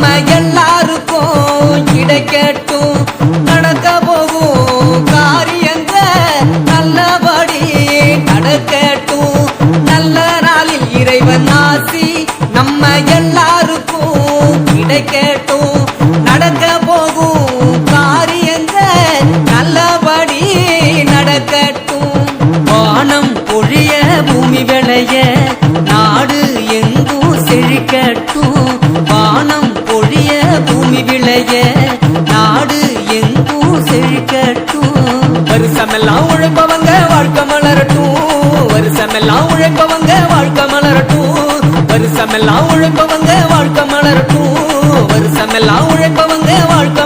நம்ம எல்லாருக்கும் இடை கேட்டும் நடக்க போகும் காரியங்க நல்லபடி நடக்கட்டும். நல்ல நாளில் இறைவன் ஆசி நம்ம எல்லாருக்கும் இடை கேட்டும் வருஷமெல்லாம் உழைப்பவங்க வாழ்க்கை மலரட்டும். வருஷமெல்லாம் உழைப்பவங்க வாழ்க்கை மலரட்டும். வருஷமெல்லாம் உழைப்பவங்க வாழ்க்கை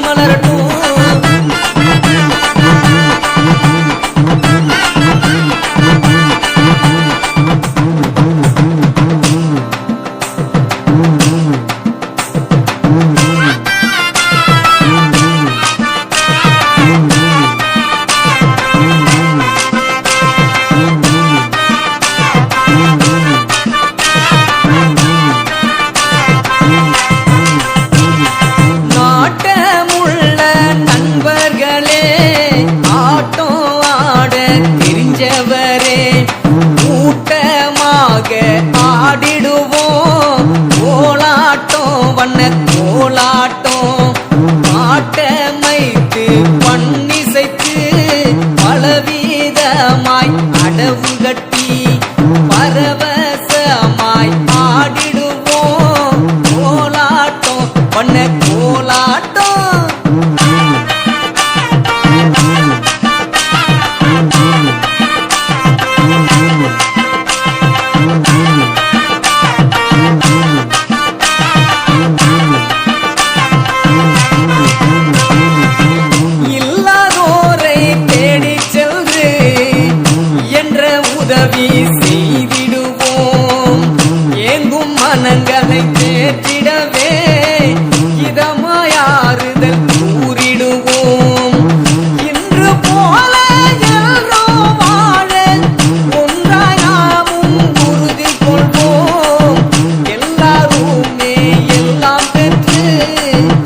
Hey.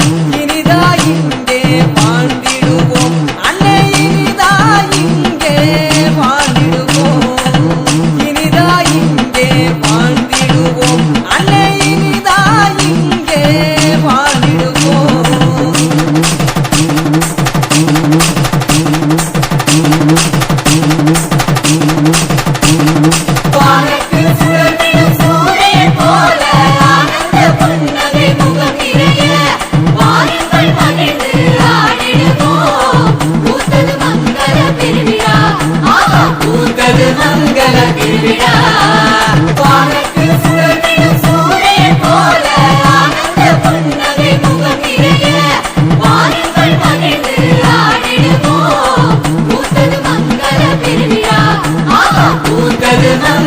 I'm